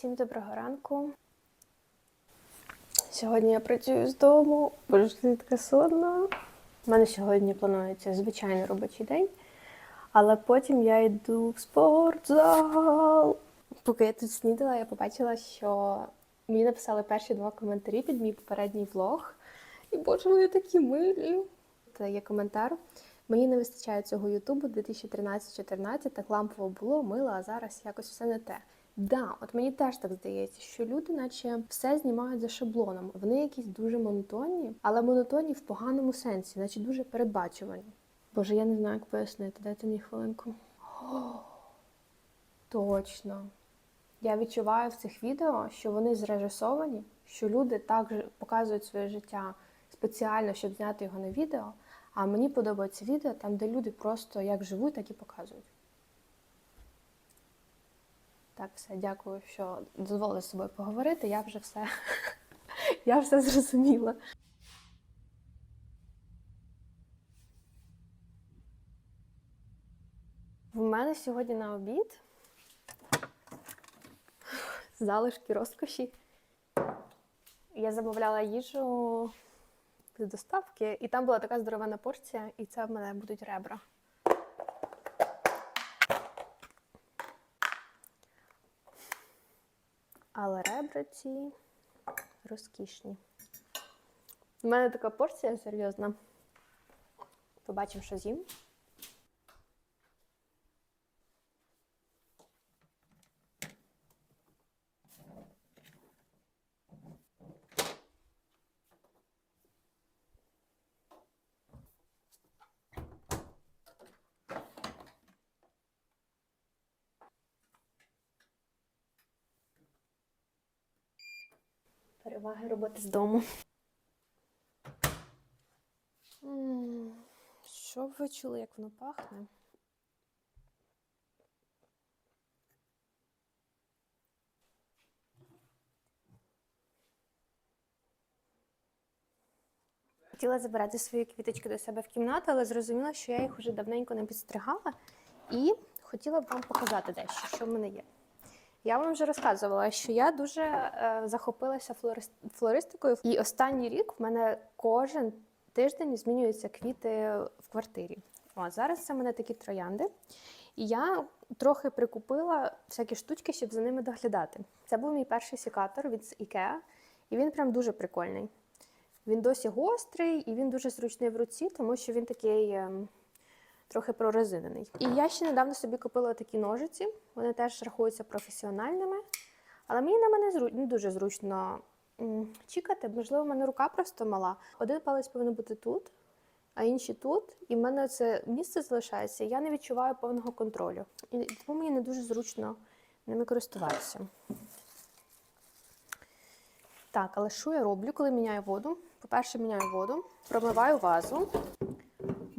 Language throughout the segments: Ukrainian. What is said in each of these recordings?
Всім доброго ранку. Сьогодні я працюю з дому, боже, така сонна. У мене сьогодні планується звичайний робочий день, але потім я йду в спортзал. Поки я тут снідала, я побачила, що мені написали перші два коментарі під мій попередній влог. І боже, вони такі милі. Це є коментар. Мені не вистачає цього Ютубу 2013-14, так лампово було, мило, а зараз якось все не те. Да, от мені теж так здається, що люди, наче все знімають за шаблоном. Вони якісь дуже монотонні, але монотонні в поганому сенсі, наче дуже передбачувані. Боже, я не знаю, як пояснити. Дайте мені хвилинку. О, точно. Я відчуваю в цих відео, що вони зрежисовані, що люди так показують своє життя спеціально, щоб зняти його на відео. А мені подобається відео там, де люди просто як живуть, так і показують. Так, все, дякую, що дозволили з собою поговорити. Я вже все, я все зрозуміла. В мене сьогодні на обід залишки розкоші. Я замовляла їжу з доставки, і там була така здоровена порція, і це в мене будуть ребра. Але ребра ці розкішні. У мене така порція серйозна. Побачимо, що з'їм. Переваги роботи з дому. Що б ви чули, як воно пахне? Хотіла забирати свої квіточки до себе в кімнату, але зрозуміла, що я їх уже давненько не підстригала. І хотіла б вам показати дещо, що в мене є. Я вам вже розказувала, що я дуже е, захопилася флорист- флористикою, і останній рік в мене кожен тиждень змінюються квіти в квартирі. О, зараз це в мене такі троянди. І я трохи прикупила всякі штучки, щоб за ними доглядати. Це був мій перший секатор від IKEA, і він прям дуже прикольний. Він досі гострий і він дуже зручний в руці, тому що він такий ем, трохи прорезинений. І я ще недавно собі купила такі ножиці. Вони теж рахуються професіональними. Але мені на мене не дуже зручно чікати. Можливо, в мене рука просто мала. Один палець повинен бути тут, а інший тут. І в мене це місце залишається. Я не відчуваю повного контролю. І тому мені не дуже зручно ними користуватися. Так, але що я роблю, коли міняю воду? По-перше, міняю воду, промиваю вазу.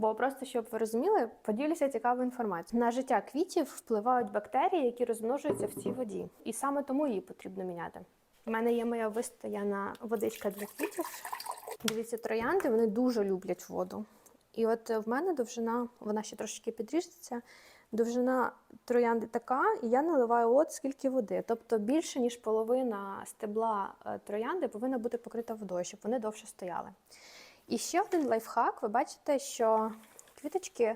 Бо просто щоб ви розуміли, поділюся цікавою інформацією. На життя квітів впливають бактерії, які розмножуються в цій воді. І саме тому її потрібно міняти. У мене є моя вистояна водичка для квітів. Дивіться, троянди вони дуже люблять воду. І от в мене довжина, вона ще трошечки підріжеться. Довжина троянди така, і я наливаю от скільки води. Тобто більше, ніж половина стебла е, троянди повинна бути покрита водою, щоб вони довше стояли. І ще один лайфхак. Ви бачите, що квіточки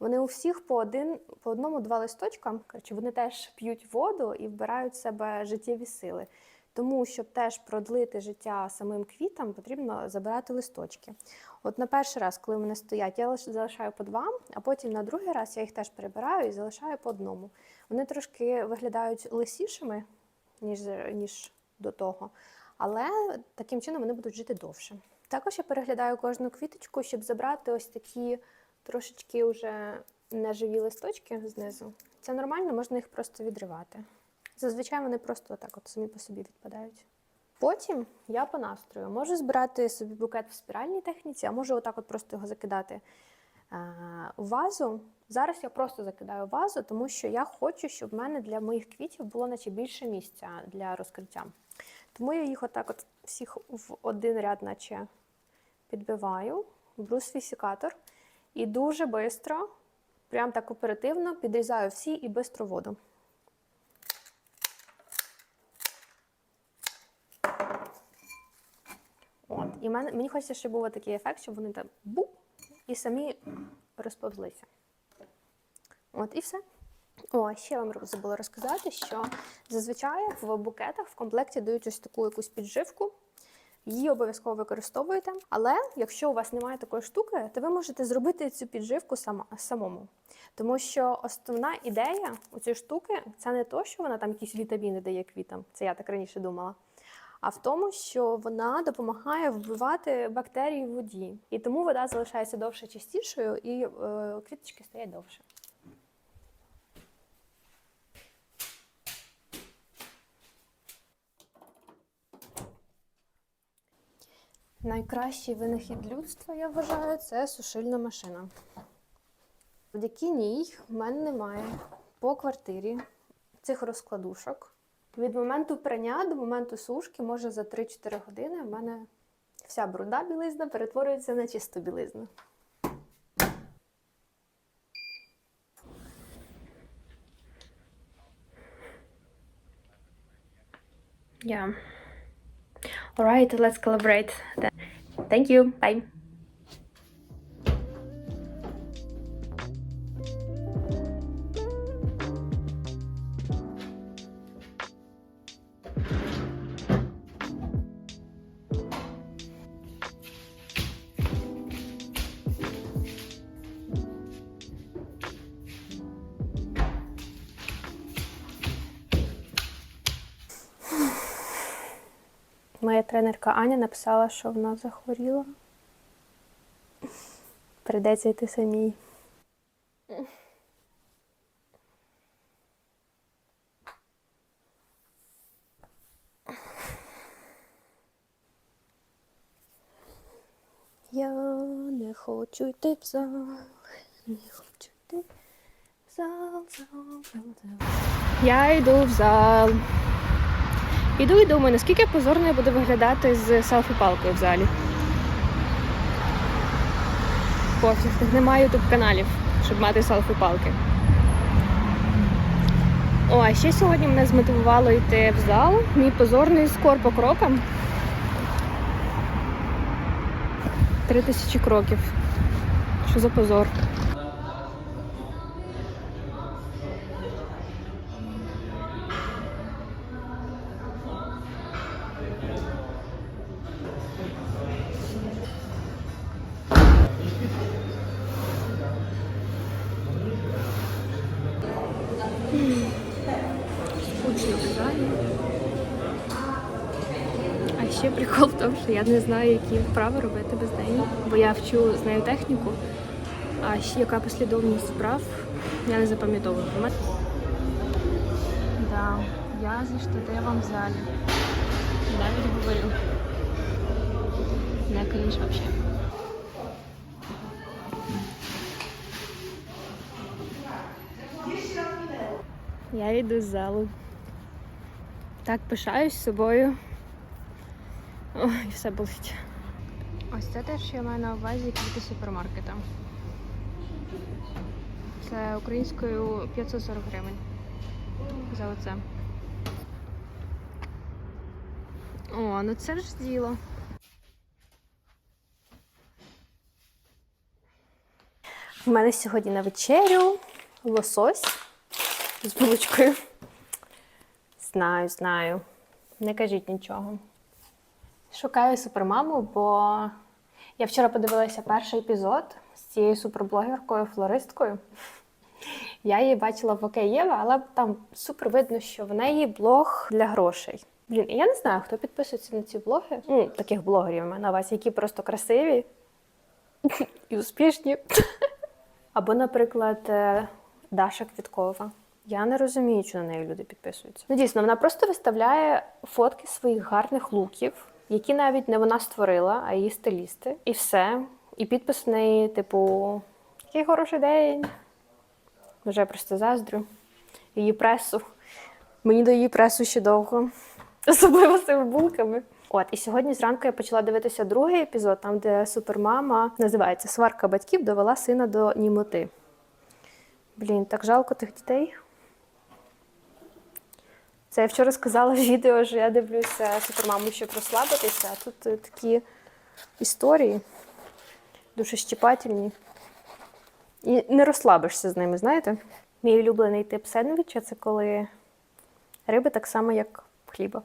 вони у всіх по один, по одному-два листочка. Коротше, вони теж п'ють воду і вбирають в себе життєві сили. Тому, щоб теж продлити життя самим квітам, потрібно забирати листочки. От на перший раз, коли вони стоять, я залишаю по два, а потім на другий раз я їх теж перебираю і залишаю по одному. Вони трошки виглядають лисішими, ніж, ніж до того, але таким чином вони будуть жити довше. Також я переглядаю кожну квіточку, щоб забрати ось такі трошечки вже неживі листочки знизу. Це нормально, можна їх просто відривати. Зазвичай вони просто отак от самі по собі відпадають. Потім я по настрою можу збирати собі букет в спіральній техніці, а можу отак от просто його закидати е, в вазу. Зараз я просто закидаю вазу, тому що я хочу, щоб в мене для моїх квітів було наче більше місця для розкриття. Тому я їх отак от всіх в один ряд, наче підбиваю, брус свій і дуже швидко, прям так оперативно, підрізаю всі і швидко воду. От. І мені, мені хочеться, щоб був такий ефект, щоб вони там буп і самі розповзлися. От і все. О, ще вам забула розказати, що зазвичай в букетах в комплекті дають ось таку якусь підживку. Її обов'язково використовуєте. Але якщо у вас немає такої штуки, то ви можете зробити цю підживку сама, самому. Тому що основна ідея у цієї штуки це не то, що вона там якісь вітаміни дає квітам, це я так раніше думала. А в тому, що вона допомагає вбивати бактерії в воді. І тому вода залишається довше чистішою і е, квіточки стоять довше. Найкращий винахід людства, я вважаю, це сушильна машина. Завдяки ній в мене немає по квартирі цих розкладушок. Від моменту прання до моменту сушки, може за 3-4 години, в мене вся бруда білизна перетворюється на чисту білизну. Yeah. All right, let's collaborate. then. Thank you. Bye. Моя тренерка Аня написала, що вона захворіла. Придеться йти самій. Я не хочу йти в зал, не хочу йти в зал, зал, зал, зал. Я йду в зал. Іду і думаю, наскільки позорно я буду виглядати з селфі-палкою в залі. Пофіг, немає ютуб каналів, щоб мати селфі-палки. О, а ще сьогодні мене змотивувало йти в зал. Мій позорний скор по крокам. Три тисячі кроків. Що за позор? Ще прикол в тому, що я не знаю, які вправи робити без неї, бо я вчу з нею техніку, а ще яка послідовність вправ, я не запам'ятовую. Да, я зі штативом в залі. Навіть говорю. Не крінж вообще. Я йду з залу. Так пишаюсь собою. Ой, все болить. Ось це те, що я маю на увазі квіти супермаркета. Це українською 540 гривень. За оце. О, ну це ж діло. У мене сьогодні на вечерю лосось з булочкою. Знаю, знаю. Не кажіть нічого. Шукаю супермаму, бо я вчора подивилася перший епізод з цією суперблогеркою, флористкою. Я її бачила в ОК Єва, але там супер видно, що в неї блог для грошей. Блін, я не знаю, хто підписується на ці блоги. Ну, таких блогерів на вас, які просто красиві і успішні. Або, наприклад, е, Даша Квіткова. Я не розумію, що на неї люди підписуються. Ну, дійсно, вона просто виставляє фотки своїх гарних луків, які навіть не вона створила, а її стилісти. І все. І підпис в неї, типу, який хороший день. Вже просто заздрю. Її пресу. Мені до її пресу ще довго. Особливо з цими булками. От, і сьогодні зранку я почала дивитися другий епізод, там, де супермама називається Сварка батьків довела сина до німоти. Блін, так жалко тих дітей. Це я вчора сказала в відео, що я дивлюся супермаму, щоб розслабитися, а тут е, такі історії, душещіпательні. І не розслабишся з ними, знаєте? Мій улюблений тип сендвіча це коли риби так само, як хліба.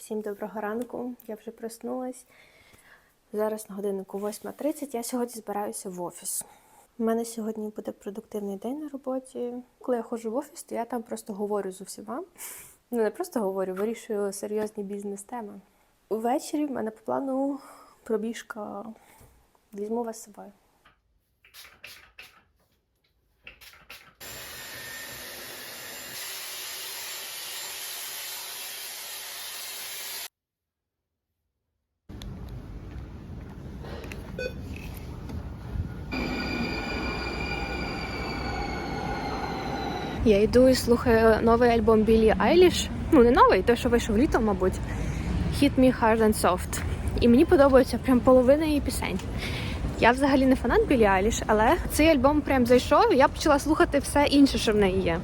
Всім доброго ранку. Я вже проснулась. Зараз на годиннику 8.30. Я сьогодні збираюся в офіс. У мене сьогодні буде продуктивний день на роботі. Коли я ходжу в офіс, то я там просто говорю з усіма. Ну, не просто говорю, вирішую серйозні бізнес-теми. Увечері в мене по плану пробіжка. Візьму вас з собою. Я йду і слухаю новий альбом Білі Айліш. Ну, не новий, той, що вийшов літом, мабуть. Hit Me Hard and Soft. І мені подобається прям половина її пісень. Я взагалі не фанат Білі Айліш, але цей альбом прям зайшов, і я почала слухати все інше, що в неї є.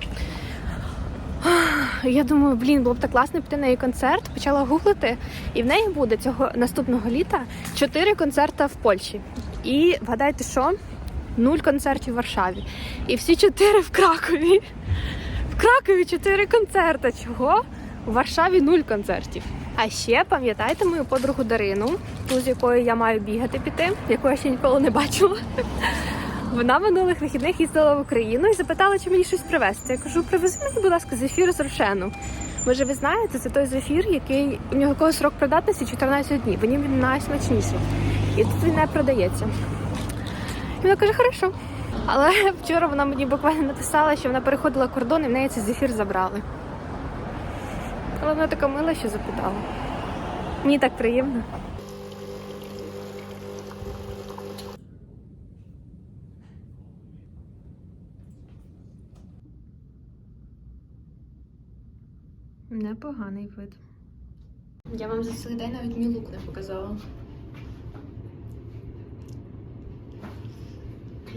Я думаю, блін, було б так класно піти на її концерт. Почала гуглити, і в неї буде цього наступного літа чотири концерти в Польщі. І вгадайте, що? Нуль концертів в Варшаві. І всі чотири в Кракові. В Кракові чотири концерти. Чого? У Варшаві нуль концертів. А ще пам'ятаєте мою подругу Дарину, ту, з якою я маю бігати піти, яку я ще ніколи не бачила. Вона минулих вихідних їздила в Україну і запитала, чи мені щось привезти. Я кажу, привези мені, будь ласка, зефір з рошену. Може, ви знаєте, це той зефір, який у нього срок придатності 14 днів. Він він найсмачніший. І тут він не продається. Вона каже, хорошо. Але вчора вона мені буквально написала, що вона переходила кордон і в неї цей зефір забрали. Але вона така мила, що запитала. Мені так приємно. Непоганий вид. Я вам за цілий день навіть мій лук не показала.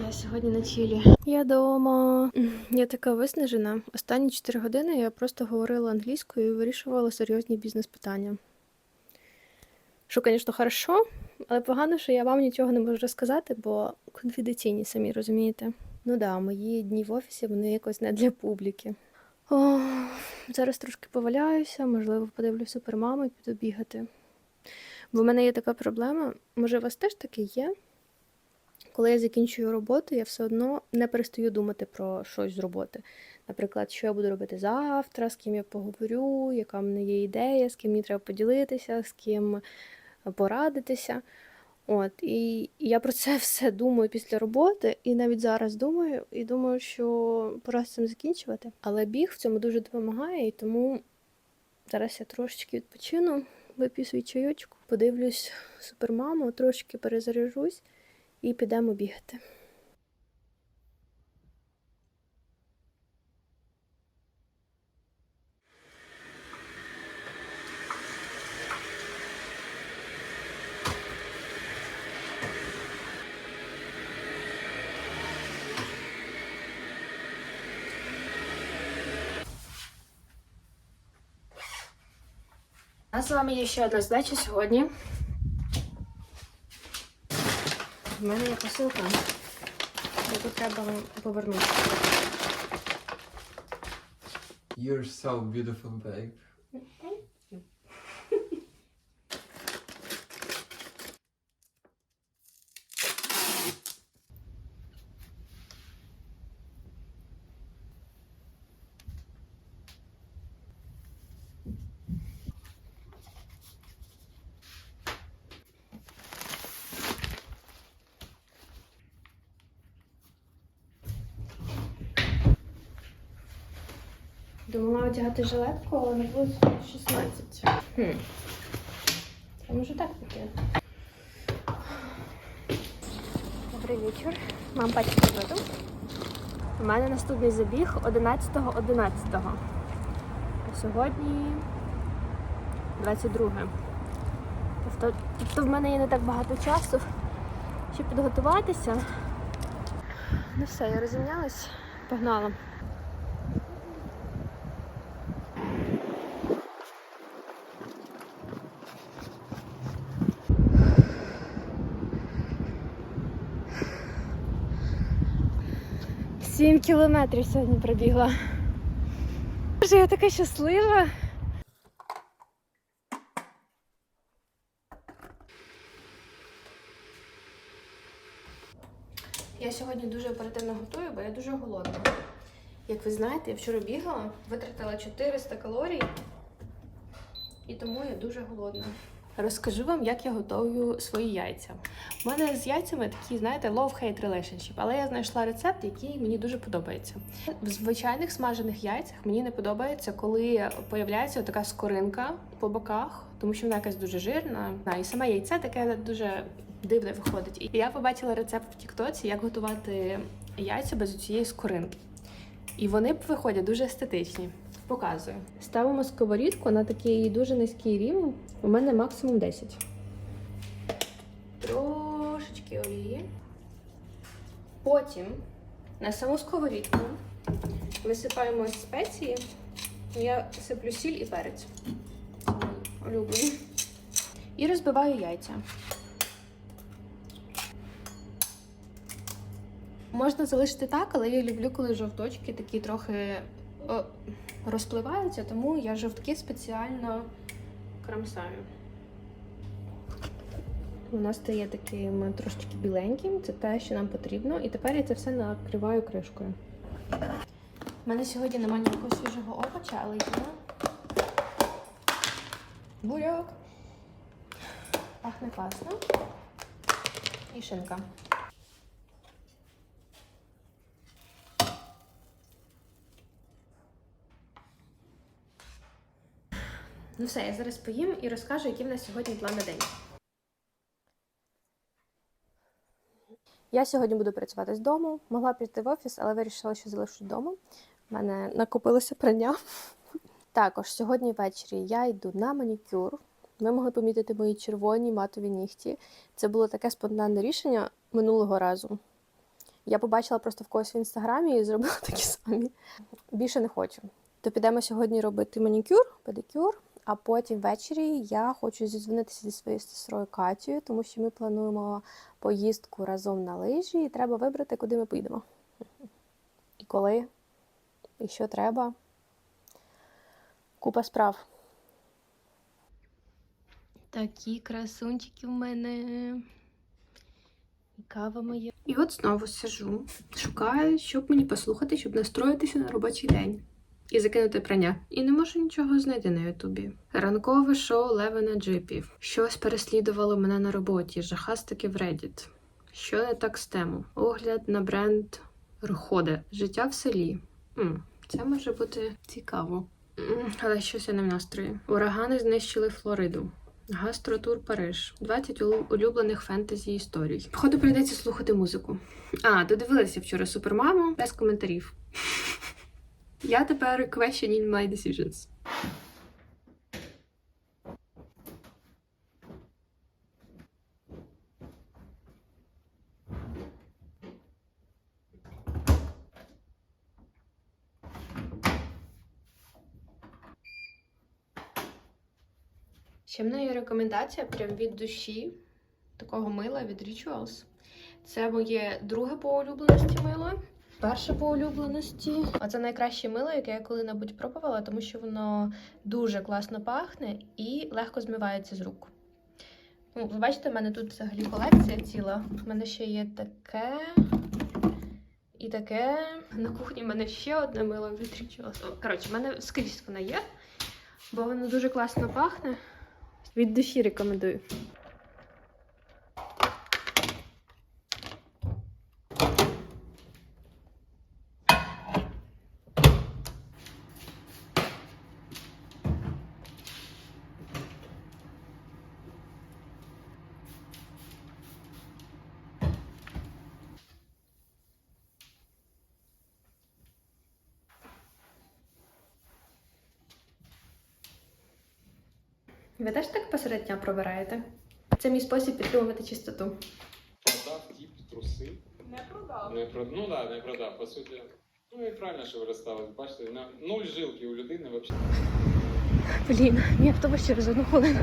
Я сьогодні на чилі. Я дома. Я така виснажена. Останні 4 години я просто говорила англійською і вирішувала серйозні бізнес-питання. Що, звісно, хорошо, але погано, що я вам нічого не можу розказати, бо конфіденційні, самі розумієте. Ну да, мої дні в офісі вони якось не для публіки. О, зараз трошки поваляюся, можливо, подивлюся супермаму і піду бігати. Бо в мене є така проблема, може, у вас теж таке є? Коли я закінчую роботу, я все одно не перестаю думати про щось з роботи. Наприклад, що я буду робити завтра, з ким я поговорю, яка в мене є ідея, з ким мені треба поділитися, з ким порадитися. От, і я про це все думаю після роботи, і навіть зараз думаю, і думаю, що пора з цим закінчувати. Але біг в цьому дуже допомагає, і тому зараз я трошечки відпочину, вип'ю свій чайочку, подивлюсь супермаму, трошки перезаряжусь і підемо бігати. У нас з вами є ще одна задача сьогодні. В мене є посилка. яку треба повернути. You're so beautiful, babe. Одягати жилетку, але на вулиці 16. Хм. А може так піти? Добрий вечір. Мам пачку веду. У мене наступний забіг 11.11. 11. А сьогодні 22. Тобто, тобто в мене є не так багато часу, щоб підготуватися. Ну все, я розімнялась. Погнала. Кілометрів сьогодні пробігла. Боже, я така щаслива. Я сьогодні дуже оперативно готую, бо я дуже голодна. Як ви знаєте, я вчора бігала, витратила 400 калорій, і тому я дуже голодна. Розкажу вам, як я готую свої яйця. У мене з яйцями такі, знаєте, love-hate relationship, але я знайшла рецепт, який мені дуже подобається. В звичайних смажених яйцях мені не подобається, коли появляється така скоринка по боках, тому що вона якась дуже жирна. І саме яйце таке дуже дивне виходить. І я побачила рецепт в Тіктоці, як готувати яйця без цієї скоринки. І вони виходять дуже естетичні. Показую. Ставимо сковорідку на такий дуже низький рівень. У мене максимум 10. Трошечки олії. Потім на саму сковорідку висипаємо спеції. Я сиплю сіль і перець. Улюблені. І розбиваю яйця. Можна залишити так, але я люблю, коли жовточки такі трохи розпливаються, тому я жовтки спеціально крамсаю. Воно стає таким трошечки біленьким, це те, що нам потрібно. І тепер я це все накриваю кришкою. У мене сьогодні немає ніякого свіжого овоча, але є буряк. Пахне класно. І шинка. Ну все, я зараз поїм і розкажу, який в нас сьогодні план на день. Я сьогодні буду працювати з дому. Могла піти в офіс, але вирішила, що залишу вдома. У мене накопилося прання. Також сьогодні ввечері я йду на манікюр. Ви могли помітити мої червоні матові нігті. Це було таке спонтанне рішення минулого разу. Я побачила просто в когось в інстаграмі і зробила такі самі. Більше не хочу. То підемо сьогодні робити манікюр, педикюр. А потім ввечері я хочу зізвонитися зі своєю сестрою Катією, тому що ми плануємо поїздку разом на лижі, і треба вибрати, куди ми поїдемо. І коли, і що треба. Купа справ. Такі красунчики в мене. І кава моя. І от знову сижу, шукаю, щоб мені послухати, щоб настроїтися на робочий день. І закинути прання. І не можу нічого знайти на Ютубі. Ранкове шоу Левена Джипів. Щось переслідувало мене на роботі, жахастики в Reddit. Що не так з тему? Огляд на бренд Рходе. Життя в селі. М, це може бути цікаво. М, Але щось я не в настрої. Урагани знищили Флориду. Гастротур Париж. 20 улю- улюблених фентезі історій. Походу, прийдеться слухати музику. А, додивилася вчора супермаму без коментарів. Я тепер questioning my decisions. Ще є рекомендація прям від душі такого мила від Rituals. Це моє друге по улюбленості мило. Перше по улюбленості. А це найкраще мило, яке я коли-небудь пробувала, тому що воно дуже класно пахне і легко змивається з рук. Ну, ви бачите, в мене тут взагалі колекція ціла. У мене ще є таке. І таке. На кухні в мене ще одне мило витрічилося. Коротше, в мене скрізь воно є, бо воно дуже класно пахне. Від душі рекомендую. Ви теж так посеред дня пробираєте? Це мій спосіб підтримувати чистоту. Продав тіп труси. Не продав. Не прод... Ну так, да, не продав. По суті, ну і правильно, що ви розставили. Бачите, на нуль жилки у людини взагалі. Блін, мій автобус через одну хвилину.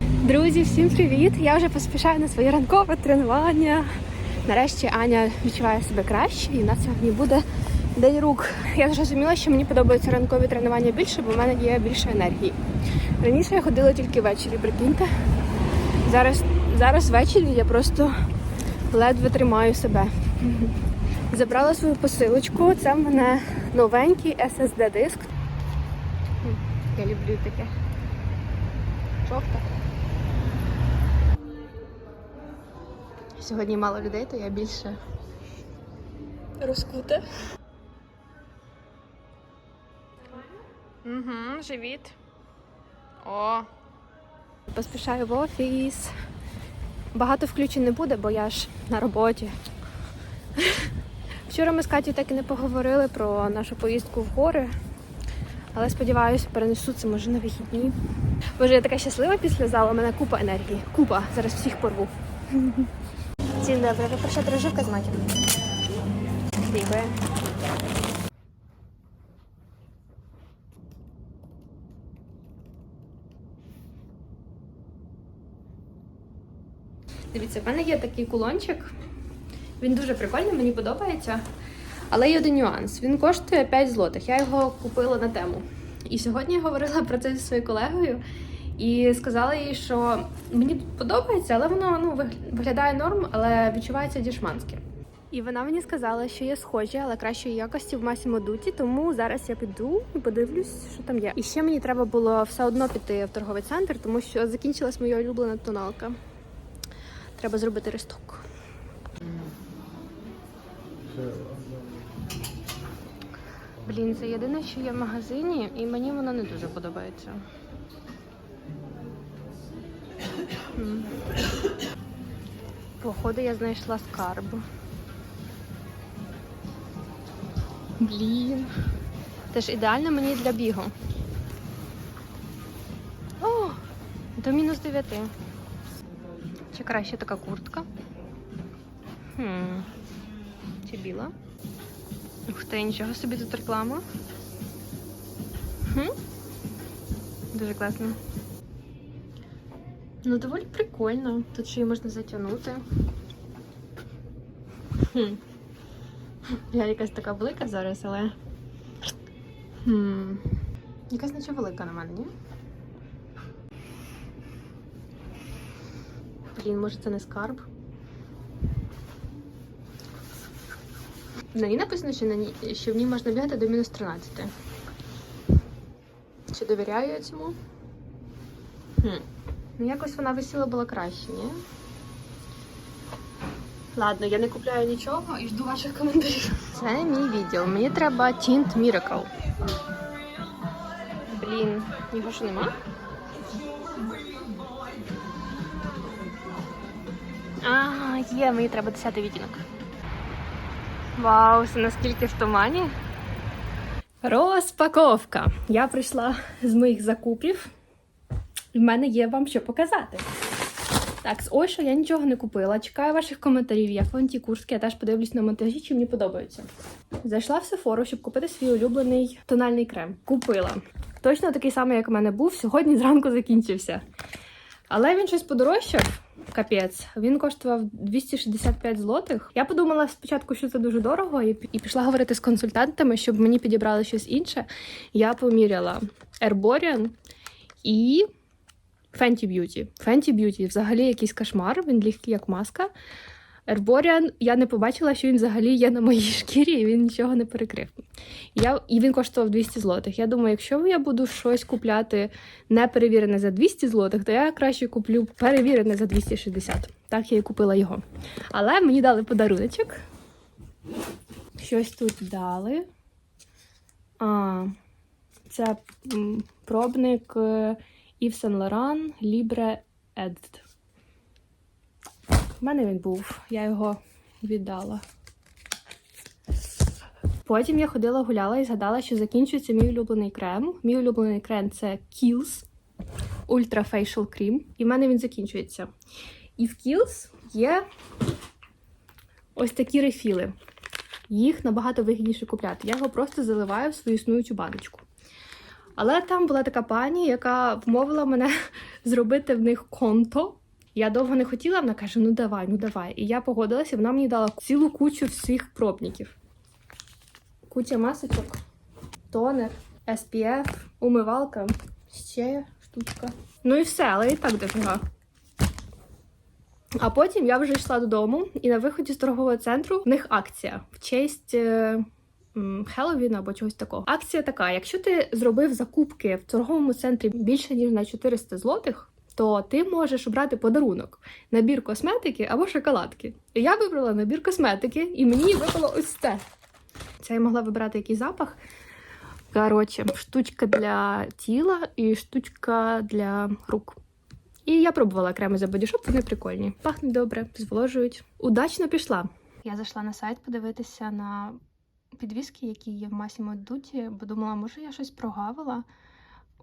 Друзі, всім привіт! Я вже поспішаю на своє ранкове тренування. Нарешті Аня відчуває себе краще, і в нас сьогодні буде день рук. Я зрозуміла, що мені подобаються ранкові тренування більше, бо в мене є більше енергії. Раніше я ходила тільки ввечері, прикиньте. Зараз, зараз ввечері я просто ледве тримаю себе. Забрала свою посилочку. Це в мене новенький SSD диск. Я люблю таке. Жовта. Сьогодні мало людей, то я більше розкута. Угу, живіт. О. Поспішаю в офіс. Багато включень не буде, бо я ж на роботі. Вчора ми з Катю так і не поговорили про нашу поїздку в гори. Але сподіваюся, перенесу це може на вихідні. Боже, я така щаслива після залу, у мене купа енергії. Купа. Зараз всіх порву. Dzień dobry, poproszę drożdżówkę z makiem. Dziękuję. Дивіться, в мене є такий кулончик. Він дуже прикольний, мені подобається. Але є один нюанс. Він коштує 5 злотих. Я його купила на тему. І сьогодні я говорила про це зі своєю колегою і сказала їй, що мені подобається, але воно ну, виглядає норм, але відчувається дішманське. І вона мені сказала, що є схожі, але кращої якості в Масімо Дуті, тому зараз я піду і подивлюсь, що там є. І ще мені треба було все одно піти в торговий центр, тому що закінчилась моя улюблена тоналка. Треба зробити ресток. Блін, це єдине, що є в магазині, і мені воно не дуже подобається. Походу, я знайшла скарб. Блін. Це ж ідеально мені для бігу. О! До мінус 9. Чи краще така куртка? Хм. Чи біла? Ух ти, нічого собі тут реклама. Хм? Дуже класно. Ну, доволі прикольно. Тут ще й можна затягнути. Хм. Я якась така велика зараз, але. Хм. Якась наче велика на мене, ні? Блін, може це не скарб? На ній написано, що, на ній, що в ній можна бігати до мінус 13. Чи довіряю я цьому? Хм. Ну, якось вона висіла була краще, ні? Ладно, я не купляю нічого і жду ваших коментарів. Це мій відділ. Мені треба Tint Miracle. Блін, його що нема? А, є, мені треба 10 відтінок. Вау, це наскільки в тумані. Розпаковка. Я прийшла з моїх закупів. в мене є вам що показати. Так, з Ойшо я нічого не купила. Чекаю ваших коментарів, як вам ті куртки, я теж подивлюсь на монтажі, чи мені подобаються. Зайшла в Sephora, щоб купити свій улюблений тональний крем. Купила. Точно такий самий, як у мене був, сьогодні зранку закінчився. Але він щось подорожчав. Капець, він коштував 265 злотих. Я подумала спочатку, що це дуже дорого, і, пішла говорити з консультантами, щоб мені підібрали щось інше. Я поміряла Herborian і Fenty Beauty. Fenty Beauty взагалі якийсь кошмар, він легкий як маска. Herborian я не побачила, що він взагалі є на моїй шкірі, і він нічого не перекрив. Я, і він коштував 200 злотих. Я думаю, якщо я буду щось купляти не за 200 злотих, то я краще куплю перевірене за 260. Так я і купила його. Але мені дали подаруночок. Щось тут дали. А, це пробник е, Yves Saint Laurent Libre Edit. У мене він був, я його віддала. Потім я ходила гуляла і згадала, що закінчується мій улюблений крем. Мій улюблений крем це Kiehl's Ultra Facial Cream. І в мене він закінчується. І в Kiehl's є ось такі рефіли. Їх набагато вигідніше купляти. Я його просто заливаю в свою існуючу баночку. Але там була така пані, яка вмовила мене зробити в них конто. Я довго не хотіла, вона каже: ну давай, ну давай. І я погодилася, вона мені дала цілу кучу всіх пробників. Куча масочок, тонер, SPF, умивалка, ще штучка. Ну і все, але і так дофіга. А потім я вже йшла додому, і на виході з торгового центру в них акція в честь е, або чогось такого. Акція така: якщо ти зробив закупки в торговому центрі більше ніж на 400 злотих, то ти можеш обрати подарунок: набір косметики або шоколадки. І я вибрала набір косметики, і мені випало ось це. Це я могла вибрати який запах. Коротше, штучка для тіла і штучка для рук. І я пробувала креми за бодішоп, вони прикольні. Пахнуть добре, зволожують. Удачно пішла. Я зайшла на сайт подивитися на підвіски, які є в Масімо Дуті, бо думала, може я щось прогавила.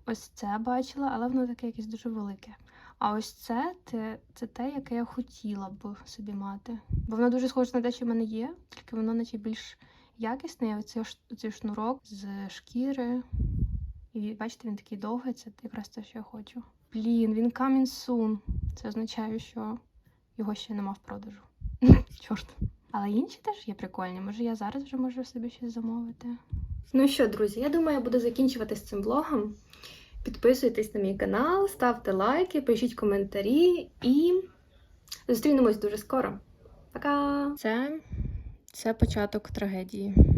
Ось це бачила, але воно таке якесь дуже велике. А ось це, це те, яке я хотіла б собі мати. Бо воно дуже схоже на те, що в мене є, тільки воно наче більш ш- оцей шнурок з шкіри. І бачите, він такий довгий, це якраз те, що я хочу. Блін, він coming soon. Це означає, що його ще нема в продажу. Чорт. Але інші теж є прикольні. Може, я зараз вже можу собі щось замовити. Ну що, друзі, я думаю, я буду закінчувати з цим влогом. Підписуйтесь на мій канал, ставте лайки, пишіть коментарі і зустрінемось дуже скоро. Пока! Це, це початок трагедії.